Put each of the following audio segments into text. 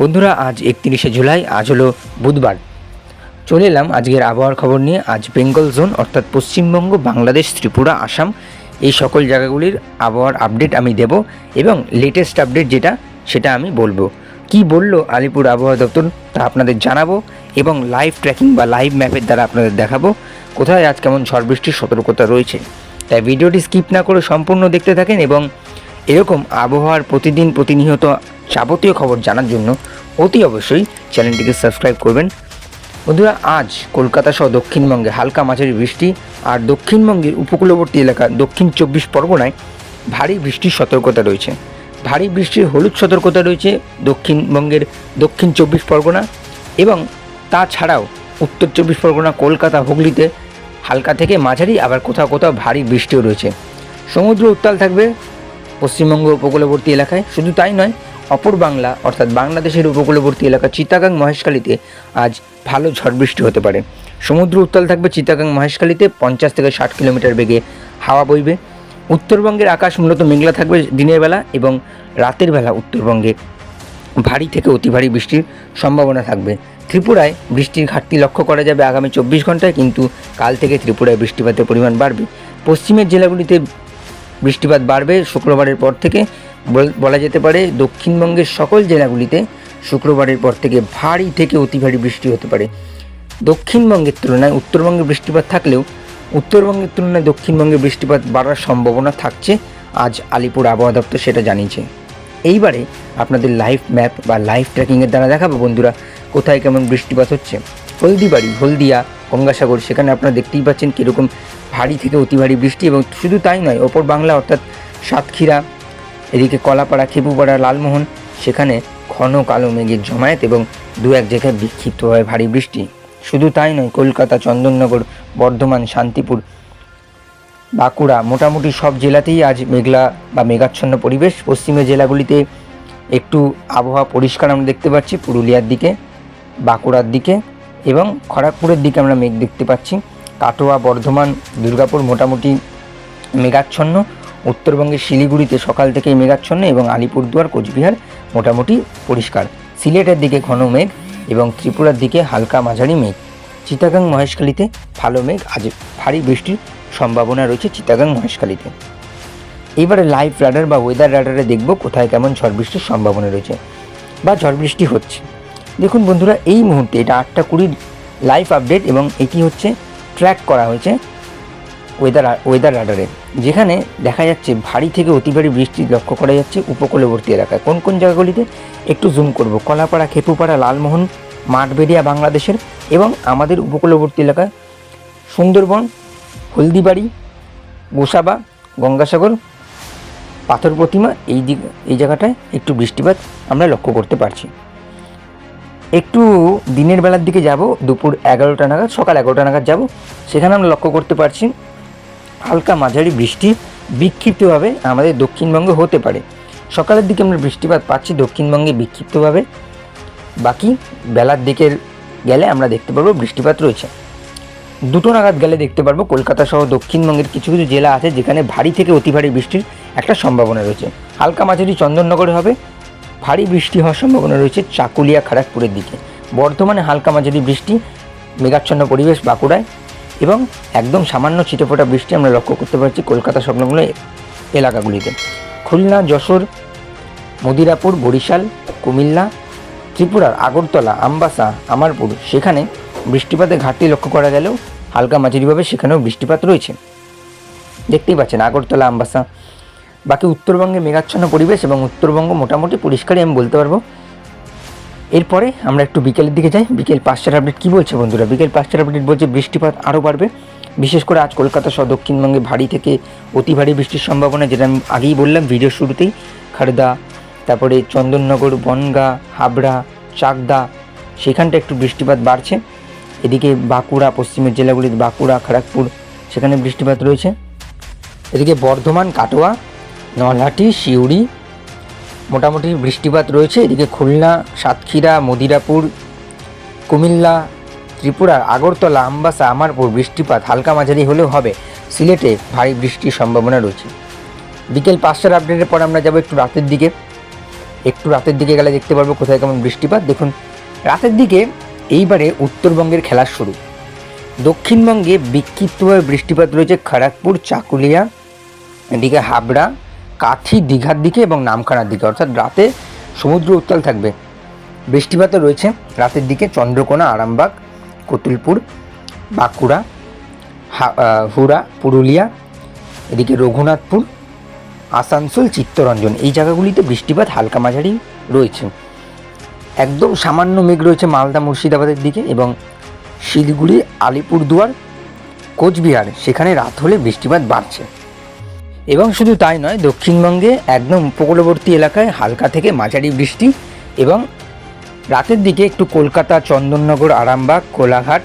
বন্ধুরা, আজ একত্রিশে জুলাই, আজ হলো বুধবার। চলে এলাম আজকের আবহাওয়ার খবর নিয়ে। আজ বেঙ্গল জোন, অর্থাৎ পশ্চিমবঙ্গ, বাংলাদেশ, ত্রিপুরা, আসাম, এই সকল জায়গাগুলির আবহাওয়ার আপডেট আমি দেব এবং লেটেস্ট আপডেট যেটা, সেটা আমি বলব। কি বলল আলিপুর আবহাওয়া দপ্তর, তা আপনাদের জানাব এবং লাইভ ট্র্যাকিং বা লাইভ ম্যাপের দ্বারা আপনাদের দেখাবো। কোথায় আজ কেমন ঝড় বৃষ্টির সতর্কতা রয়েছে? তাই ভিডিওটি স্কিপ না করে সম্পূর্ণ দেখতে থাকেন এবং এরকম আবহাওয়ার প্রতিদিন প্রতিনিয়ত যাবতীয় খবর জানার জন্য অতি অবশ্যই চ্যানেলটিকে সাবস্ক্রাইব করবেন। বন্ধুরা, আজ কলকাতা সহ দক্ষিণবঙ্গে হালকা মাঝারি বৃষ্টি আর দক্ষিণবঙ্গের উপকূলবর্তী এলাকা দক্ষিণ চব্বিশ পরগনায় ভারী বৃষ্টির সতর্কতা রয়েছে। ভারী বৃষ্টির হলুদ সতর্কতা রয়েছে দক্ষিণবঙ্গের দক্ষিণ চব্বিশ পরগনা এবং তাছাড়াও উত্তর চব্বিশ পরগনা, কলকাতা, হুগলিতে হালকা থেকে মাঝারি, আবার কোথাও কোথাও ভারী বৃষ্টিও রয়েছে। সমুদ্র উত্তাল থাকবে পশ্চিমবঙ্গ উপকূলবর্তী এলাকায়। শুধু তাই নয় অপর বাংলা, অর্থাৎ বাংলাদেশের উপকূলবর্তী এলাকা চিতাগাং মহেশখালীতে আজ ভালো ঝড় বৃষ্টি হতে পারে। সমুদ্র উত্তাল থাকবে চিতাগাং মহেশখালীতে, পঞ্চাশ থেকে ষাট কিলোমিটার বেগে হাওয়া বইবে। উত্তরবঙ্গের আকাশ মূলত মেঘলা থাকবে দিনের বেলা এবং রাতের বেলা উত্তরবঙ্গে ভারী থেকে অতি ভারী বৃষ্টির সম্ভাবনা থাকবে। ত্রিপুরায় বৃষ্টির ঘাটতি লক্ষ্য করা যাবে আগামী চব্বিশ ঘন্টায়, কিন্তু কাল থেকে ত্রিপুরায় বৃষ্টিপাতের পরিমাণ বাড়বে। পশ্চিমের জেলাগুলিতে বৃষ্টিপাত বাড়বে শুক্রবারের পর থেকে। বল- যেতে পারে দক্ষিণবঙ্গের সকল জেলাগুলিতে শুক্রবারের পর থেকে ভারী থেকে অতি ভারী বৃষ্টি হতে পারে। দক্ষিণবঙ্গের তুলনায় উত্তরবঙ্গে বৃষ্টিপাত থাকলেও উত্তরবঙ্গের তুলনায় দক্ষিণবঙ্গে বৃষ্টিপাত বাড়ার সম্ভাবনা থাকছে, আজ আলিপুর আবহাওয়া দপ্তর সেটা জানিয়েছে। এইবারে আপনাদের লাইভ ম্যাপ বা লাইভ ট্র্যাকিংয়ের দ্বারা দেখাবো বন্ধুরা, কোথায় কেমন বৃষ্টিপাত হচ্ছে। হলদিবাড়ি, হলদিয়া, গঙ্গাসাগর, সেখানে আপনারা দেখতেই পাচ্ছেন কীরকম ভারী থেকে অতি ভারী বৃষ্টি এবং শুধু তাই নয়, ওপর বাংলা অর্থাৎ সাতক্ষীরা, এদিকে কলাপাড়া, খেপুপাড়া, লালমোহন, সেখানে ঘন কালো মেঘের জমায়েত এবং দু এক জায়গায় বিক্ষিপ্তভাবে ভারী বৃষ্টি। শুধু তাই নয়, কলকাতা, চন্দননগর, বর্ধমান, শান্তিপুর, বাঁকুড়া মোটামুটি সব জেলাতেই আজ মেঘলা বা মেঘাচ্ছন্ন পরিবেশ। পশ্চিমের জেলাগুলিতে একটু আবহাওয়া পরিষ্কার আমরা দেখতে পাচ্ছি, পুরুলিয়ার দিকে, বাঁকুড়ার দিকে এবং খড়গপুরের দিকে আমরা মেঘ দেখতে পাচ্ছি। কাটোয়া, বর্ধমান, দুর্গাপুর মোটামুটি মেঘাচ্ছন্ন। উত্তরবঙ্গের শিলিগুড়িতে সকাল থেকেই মেঘাচ্ছন্ন এবং আলিপুরদুয়ার, কোচবিহার মোটামুটি পরিষ্কার। সিলেটের দিকে ঘন মেঘ এবং ত্রিপুরার দিকে হালকা মাঝারি মেঘ। চিতাগাং মহেশখালীতে ভালো মেঘ। আজ ভারী বৃষ্টির সম্ভাবনা রয়েছে চিতাগাং মহেশখালীতে। এবারে লাইভ রাডার বা ওয়েদার রাডারে দেখব কোথায় কেমন ঝড় বৃষ্টির সম্ভাবনা রয়েছে বা ঝড় বৃষ্টি হচ্ছে। দেখুন বন্ধুরা, এই মুহূর্তে এটা আটটা কুড়ির লাইভ আপডেট এবং এটি হচ্ছে ট্র্যাক করা হয়েছে ওয়েদার ওয়েদার রাডারে যেখানে দেখা যাচ্ছে ভারী থেকে অতি ভারী বৃষ্টি লক্ষ্য করা যাচ্ছে উপকূলবর্তী এলাকায়। কোন কোন জায়গাগুলিতে? একটু জুম করব। কলাপাড়া, খেপুপাড়া, লালমোহন, মাঠবেড়িয়া বাংলাদেশের এবং আমাদের উপকূলবর্তী এলাকায় সুন্দরবন, হলদিবাড়ি, গোসাবা, গঙ্গাসাগর, পাথর প্রতিমা, এই দিক, এই জায়গাটায় একটু বৃষ্টিপাত আমরা লক্ষ্য করতে পারছি। একটু দিনের বেলার দিকে যাব, দুপুর এগারোটা নাগাদ, সকাল এগারোটা নাগাদ যাব। সেখানে আমরা লক্ষ্য করতে পারছি, হালকা মাঝারি বৃষ্টি বিক্ষিপ্তভাবে আমাদের দক্ষিণবঙ্গে হতে পারে। সকালের দিকে আমরা বৃষ্টিপাত পাচ্ছি, দক্ষিণবঙ্গে বিক্ষিপ্তভাবে। বাকি বেলার দিকের গেলে আমরা দেখতে পারব বৃষ্টিপাত রয়েছে। দুটো নাগাদ গেলে দেখতে পারব কলকাতা সহ দক্ষিণবঙ্গের কিছু কিছু জেলা আছে যেখানে ভারী থেকে অতি ভারী বৃষ্টির একটা সম্ভাবনা রয়েছে। হালকা মাঝারি চন্দননগরে হবে ভারী বৃষ্টি হওয়ার সম্ভাবনা রয়েছে চাকুলিয়া খড়গপুরের দিকে। বর্ধমানে হালকা মাঝারি বৃষ্টি, মেঘাচ্ছন্ন পরিবেশ বাঁকুড়ায় এবং একদম সামান্য ছিটেফোঁটা বৃষ্টি আমরা লক্ষ্য করতে পারছি কলকাতা সংলগ্ন এলাকাগুলিতে। খুলনা, যশোর, মদিরাপুর, বরিশাল, কুমিল্লা, ত্রিপুরার আগরতলা, আমবাসা, আমারপুর, সেখানে বৃষ্টিপাতের ঘাটতি লক্ষ্য করা গেলেও হালকা মাঝারিভাবে সেখানেও বৃষ্টিপাত রয়েছে। দেখতেই পাচ্ছেন আগরতলা, আমবাসা বাকি উত্তরবঙ্গে মেঘাচ্ছন্ন পরিবেশ এবং উত্তরবঙ্গ মোটামুটি পরিষ্কারই আমি বলতে পারব। এরপরে আমরা একটু বিকেলের দিকে যাই। বিকেল পাঁচটার আপডেট কী বলছে বন্ধুরা? বিকেল পাঁচটার আপডেট বলছে বৃষ্টিপাত আরও বাড়বে। বিশেষ করে আজ কলকাতা সহ দক্ষিণবঙ্গে ভারী থেকে অতি ভারী বৃষ্টির সম্ভাবনা, যেটা আমি আগেই বললাম ভিডিও শুরুতেই। খারদা, তারপরে চন্দননগর, বনগা, হাবড়া, চাকদা, সেখানটা একটু বৃষ্টিপাত বাড়ছে। এদিকে বাঁকুড়া, পশ্চিমের জেলাগুলিতে বাঁকুড়া, খড়গপুর, সেখানে বৃষ্টিপাত রয়েছে। এদিকে বর্ধমান, কাটোয়া নলহাটি, সিউড়ি। মোটামুটি বৃষ্টিপাত রয়েছে, এদিকে খুলনা, সাতক্ষীরা, মদিরাপুর, কুমিল্লা ত্রিপুরার আগরতলা, আমবাসা, আমারপুর বৃষ্টিপাত হালকা মাঝারি হলেও হবে। সিলেটে ভারী বৃষ্টির সম্ভাবনা রয়েছে। বিকেল পাঁচটার আপডেটের পর আমরা যাব একটু রাতের দিকে। একটু রাতের দিকে গেলে দেখতে পারব কোথায় কেমন বৃষ্টিপাত। দেখুন, রাতের দিকে এইবারে উত্তরবঙ্গের খেলা শুরু। দক্ষিণবঙ্গে বিক্ষিপ্তভাবে বৃষ্টিপাত রয়েছে, খড়গপুর, চাকুলিয়া, এদিকে হাবড়া কাথি দীঘার দিকে এবং নামখানার দিকে অর্থাৎ রাতে সমুদ্র উত্তাল থাকবে। বৃষ্টিপাতও রয়েছে। রাতের দিকে চন্দ্রকোনা আরামবাগ কতুলপুর বাঁকুড়া হা- আহ, হুড়া পুরুলিয়া এদিকে রঘুনাথপুর আসানসোল চিত্তরঞ্জন। এই জায়গাগুলিতে বৃষ্টিপাত হালকা মাঝারি রয়েছে। একদম সামান্য মেঘ রয়েছে মালদা মুর্শিদাবাদের দিকে এবং শিলিগুড়ি আলিপুরদুয়ার কোচবিহার। সেখানে রাত হলে বৃষ্টিপাত বাড়ছে। এবং শুধু তাই নয়, দক্ষিণবঙ্গে একদম উপকূলবর্তী এলাকায় হালকা থেকে মাঝারি বৃষ্টি এবং রাতের দিকে একটু কলকাতা, চন্দননগর, আরামবাগ, কোলাঘাট,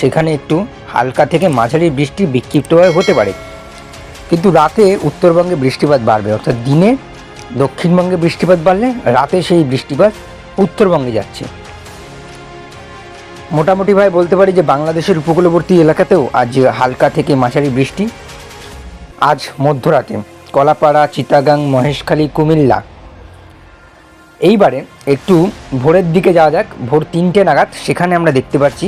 সেখানে একটু হালকা থেকে মাঝারি বৃষ্টি বিক্ষিপ্তভাবে হতে পারে। কিন্তু রাতে উত্তরবঙ্গে বৃষ্টিপাত বাড়বে, অর্থাৎ দিনে দক্ষিণবঙ্গে বৃষ্টিপাত বাড়লে রাতে সেই বৃষ্টিপাত উত্তরবঙ্গে যাচ্ছে। মোটামুটিভাবে বলতে পারি যে, বাংলাদেশের উপকূলবর্তী এলাকাতেও আজ হালকা থেকে মাঝারি বৃষ্টি আজ মধ্যরাতে কলাপাড়া চিতাগাং মহেশখালী, কুমিল্লা। এইবারে একটু ভোরের দিকে যাওয়া যাক, ভোর তিনটে নাগাদ সেখানে আমরা দেখতে পাচ্ছি,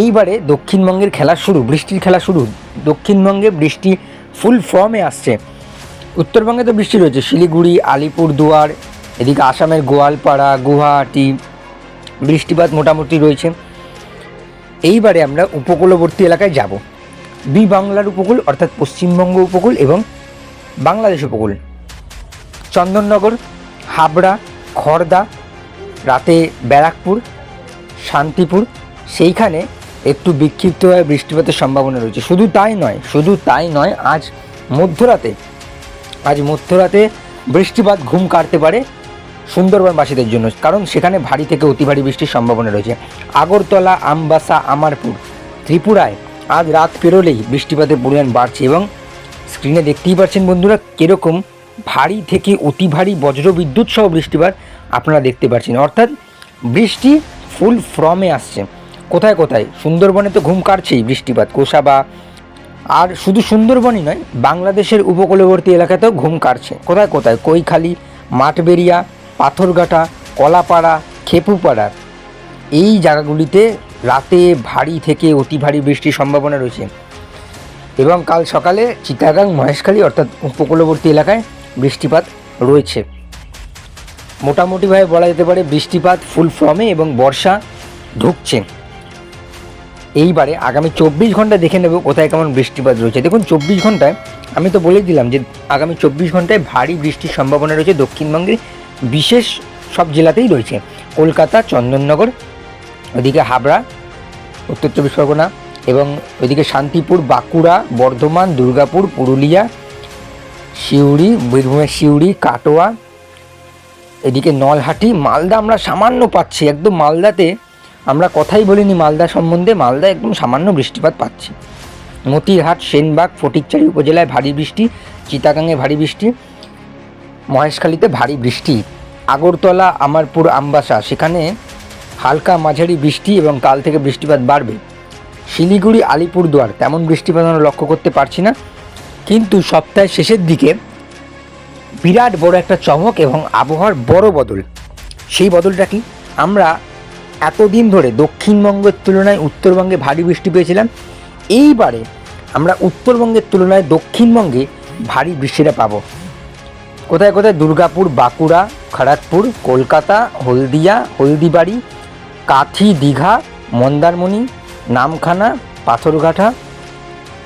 এইবারে দক্ষিণবঙ্গের খেলা শুরু, বৃষ্টির খেলা শুরু। দক্ষিণবঙ্গে বৃষ্টি ফুল ফর্মে আসছে। উত্তরবঙ্গে তো বৃষ্টি রয়েছে, শিলিগুড়ি আলিপুরদুয়ার এদিকে আসামের গোয়ালপাড়া, গুয়াহাটি, বৃষ্টিপাত মোটামুটি রয়েছে। এইবারে আমরা উপকূলবর্তী এলাকায় যাব। বি বাংলার উপকূল, অর্থাৎ পশ্চিমবঙ্গ উপকূল এবং বাংলাদেশ উপকূল। চন্দননগর, হাবড়া খড়দা রাতে ব্যারাকপুর, শান্তিপুর, সেইখানে একটু বিক্ষিপ্তভাবে বৃষ্টিপাতের সম্ভাবনা রয়েছে। শুধু তাই নয়, শুধু তাই নয়, আজ মধ্যরাতে আজ মধ্যরাতে বৃষ্টিপাত ঘুম কাটতে পারে সুন্দরবনবাসীদের জন্য, কারণ সেখানে ভারী থেকে অতি ভারী বৃষ্টির সম্ভাবনা রয়েছে। আগরতলা, আমবাসা, আমারপুর, ত্রিপুরায় আজ রাত পেরোলেই বৃষ্টিপাতের পরিমাণ বাড়ছে এবং স্ক্রিনে দেখতেই পাচ্ছেন বন্ধুরা কীরকম ভারী থেকে অতি ভারী বজ্র বিদ্যুৎ সহ বৃষ্টিপাত আপনারা দেখতে পাচ্ছেন। অর্থাৎ বৃষ্টি ফুল ফ্রমে আসছে। কোথায় কোথায়? সুন্দরবনে তো ঘুম কাটছেই বৃষ্টিপাত। কোষাবা আর শুধু সুন্দরবনই নয়, বাংলাদেশের উপকূলবর্তী এলাকাতেও ঘুম কাটছে। কোথায় কোথায়? কৈখালি, মাঠবেরিয়া, পাথরঘাটা, কলাপাড়া, খেপুপাড়া। এই জায়গাগুলিতে রাতে ভারী থেকে অতি ভারী বৃষ্টির সম্ভাবনা রয়েছে। এবং কাল সকালে চিটাগাং, মহেশখালী অর্থাৎ উপকূলবর্তী এলাকায় বৃষ্টিপাত রয়েছে। মোটামুটিভাবে বলা যেতে পারে বৃষ্টিপাত ফুল ফর্মে এবং বর্ষা ঢুকছে। এইবারে আগামী চব্বিশ ঘণ্টা দেখে নেব কোথায় কেমন বৃষ্টিপাত রয়েছে। দেখুন, চব্বিশ ঘন্টায় আমি তো বলেই দিলাম যে আগামী চব্বিশ ঘন্টায় ভারী বৃষ্টির সম্ভাবনা রয়েছে। দক্ষিণবঙ্গের বিশেষ সব জেলাতেই রয়েছে। কলকাতা, চন্দননগর ওদিকে হাবড়া, উত্তর চব্বিশ পরগনা এবং ওইদিকে শান্তিপুর, বাঁকুড়া, বর্ধমান, দুর্গাপুর, পুরুলিয়া, সিউড়ি, বীরভূমের সিউড়ি, কাটোয়া, এদিকে নলহাটি, মালদা আমরা সামান্য পাচ্ছি, একদম মালদাতে আমরা কথাই বলিনি মালদা সম্বন্ধে, মালদা একদম সামান্য বৃষ্টিপাত পাচ্ছি। মতিরহাট, সেনবাগ, ফটিকচারি উপজেলায় ভারী বৃষ্টি চিতাগাংয়ে ভারী বৃষ্টি, মহেশখালীতে ভারী বৃষ্টি। আগরতলা, আমারপুর, আমবাসা, সেখানে হালকা মাঝারি বৃষ্টি এবং কাল থেকে বৃষ্টিপাত বাড়বে। শিলিগুড়ি, আলিপুরদুয়ার তেমন বৃষ্টিপাত আমরা লক্ষ্য করতে পারছি না। কিন্তু সপ্তাহের শেষের দিকে বিরাট বড় একটা চমক এবং আবহাওয়ার বড় বদল। সেই বদলটা কি? আমরা এতদিন ধরে দক্ষিণবঙ্গের তুলনায় উত্তরবঙ্গে ভারী বৃষ্টি পেয়েছিলাম। এইবারে আমরা উত্তরবঙ্গের তুলনায় দক্ষিণবঙ্গে ভারী বৃষ্টিটা পাবো। কোথায় কোথায়? দুর্গাপুর, বাঁকুড়া, খড়গপুর, কলকাতা, হলদিয়া, হলদিবাড়ি কাথি দীঘা, মন্দারমণি, নামখানা, পাথরঘাটা,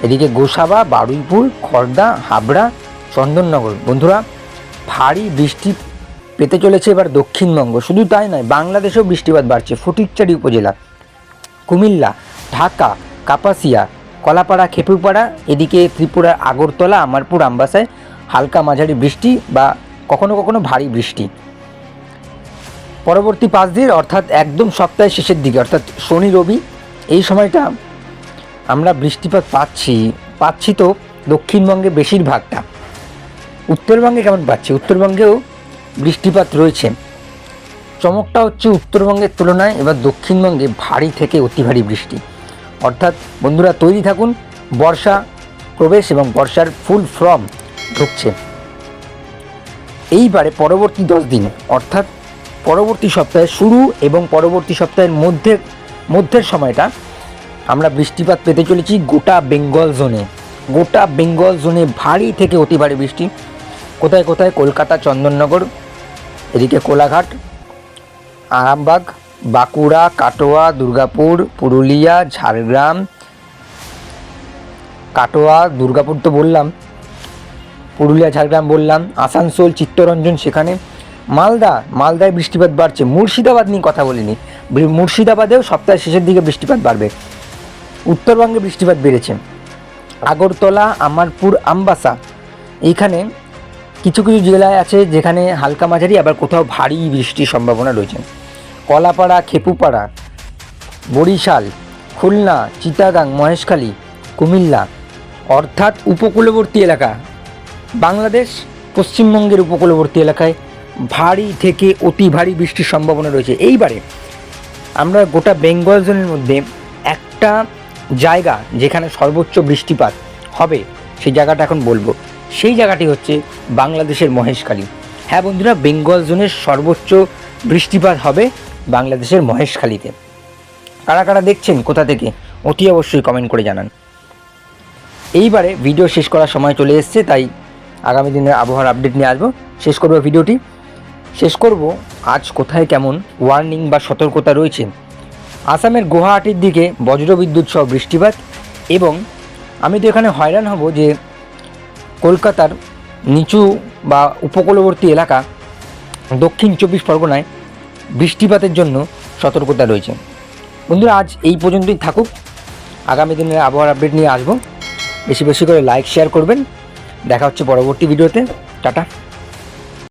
এদিকে গোসাবা, বারুইপুর, খর্দা, হাবড়া, চন্দননগর। বন্ধুরা, ভারী বৃষ্টি পেতে চলেছে এবার দক্ষিণবঙ্গ। শুধু তাই নয়, বাংলাদেশেও বৃষ্টিপাত বাড়ছে ফটিকচারি উপজেলা। কুমিল্লা, ঢাকা, কাপাসিয়া, কলাপাড়া খেপুপাড়া এদিকে ত্রিপুরার আগরতলা, আমারপুর, আমবাসায় হালকা মাঝারি বৃষ্টি বা কখনো কখনো ভারী বৃষ্টি। পরবর্তী পাঁচ দিন, অর্থাৎ একদম সপ্তাহের শেষের দিকে, অর্থাৎ শনি, রবি, এই সময়টা আমরা বৃষ্টিপাত পাচ্ছি পাচ্ছি তো দক্ষিণবঙ্গে বেশিরভাগটা। উত্তরবঙ্গে কেমন পাচ্ছি? উত্তরবঙ্গেও বৃষ্টিপাত রয়েছে। চমকটা হচ্ছে উত্তরবঙ্গের তুলনায় এবার দক্ষিণবঙ্গে ভারী থেকে অতি ভারী বৃষ্টি। অর্থাৎ বন্ধুরা তৈরি থাকুন, বর্ষা প্রবেশ এবং বর্ষার ফুল ফর্ম ঢুকছে। এইবারে পরবর্তী দশ দিন, অর্থাৎ পরবর্তী সপ্তাহে শুরু এবং পরবর্তী সপ্তাহের মধ্যে, মধ্যের সময়টা আমরা বৃষ্টিপাত পেতে চলেছি গোটা বেঙ্গল জোনে। গোটা বেঙ্গল জোনে ভারী থেকে অতি ভারী বৃষ্টি। কোথায় কোথায়? কলকাতা, চন্দননগর, এদিকে কোলাঘাট, আরামবাগ, বাঁকুড়া, কাটোয়া, দুর্গাপুর, পুরুলিয়া, ঝাড়গ্রাম, কাটোয়া, দুর্গাপুর তো বললাম, পুরুলিয়া, ঝাড়গ্রাম বললাম, আসানসোল, চিত্তরঞ্জন সেখানে। মালদা, মালদায় বৃষ্টিপাত বাড়ছে। মুর্শিদাবাদ নিয়ে কথা বলিনি। মুর্শিদাবাদেও সপ্তাহের শেষের দিকে বৃষ্টিপাত বাড়বে। উত্তরবঙ্গে বৃষ্টিপাত বেড়েছে। আগরতলা, আমারপুর, আমবাসা, এইখানে কিছু কিছু জেলায় আছে যেখানে হালকা মাঝারি, আবার কোথাও ভারী বৃষ্টির সম্ভাবনা রয়েছে। কলাপাড়া, খেপুপাড়া, বরিশাল, খুলনা চিতাগাং মহেশখালী, কুমিল্লা অর্থাৎ উপকূলবর্তী এলাকা। বাংলাদেশ পশ্চিমবঙ্গের উপকূলবর্তী এলাকায় ভারী থেকে অতি ভারী বৃষ্টির সম্ভাবনা রয়েছে। এইবারে আমরা গোটা বেঙ্গল জোনের মধ্যে একটা জায়গা যেখানে সর্বোচ্চ বৃষ্টিপাত হবে, সেই জায়গাটা এখন বলব। সেই জায়গাটি হচ্ছে বাংলাদেশের মহেশখালী। হ্যাঁ বন্ধুরা, বেঙ্গল জোনের সর্বোচ্চ বৃষ্টিপাত হবে বাংলাদেশের মহেশখালীতে। কারা কারা দেখছেন কোথা থেকে, অতি অবশ্যই কমেন্ট করে জানান। এইবারে ভিডিও শেষ করার সময় চলে এসছে, তাই আগামী দিনের আবহাওয়ার আপডেট নিয়ে আসব। শেষ করব ভিডিওটি শেষ করব আজ কোথায় কেমন ওয়ার্নিং বা সতর্কতা রয়েছে। আসামের গুয়াহাটির দিকে বজ্রবিদ্যুৎ সহ বৃষ্টিপাত এবং আমি তো এখানে হয়রান হব যে কলকাতার নিচু বা উপকূলবর্তী এলাকা দক্ষিণ চব্বিশ পরগনায় বৃষ্টিপাতের জন্য সতর্কতা রয়েছে। বন্ধুরা, আজ এই পর্যন্তই থাকুক। আগামী দিনের আবহাওয়ার আপডেট নিয়ে আসব। বেশি বেশি করে লাইক শেয়ার করবেন। দেখা হচ্ছে পরবর্তী ভিডিওতে। টাটা।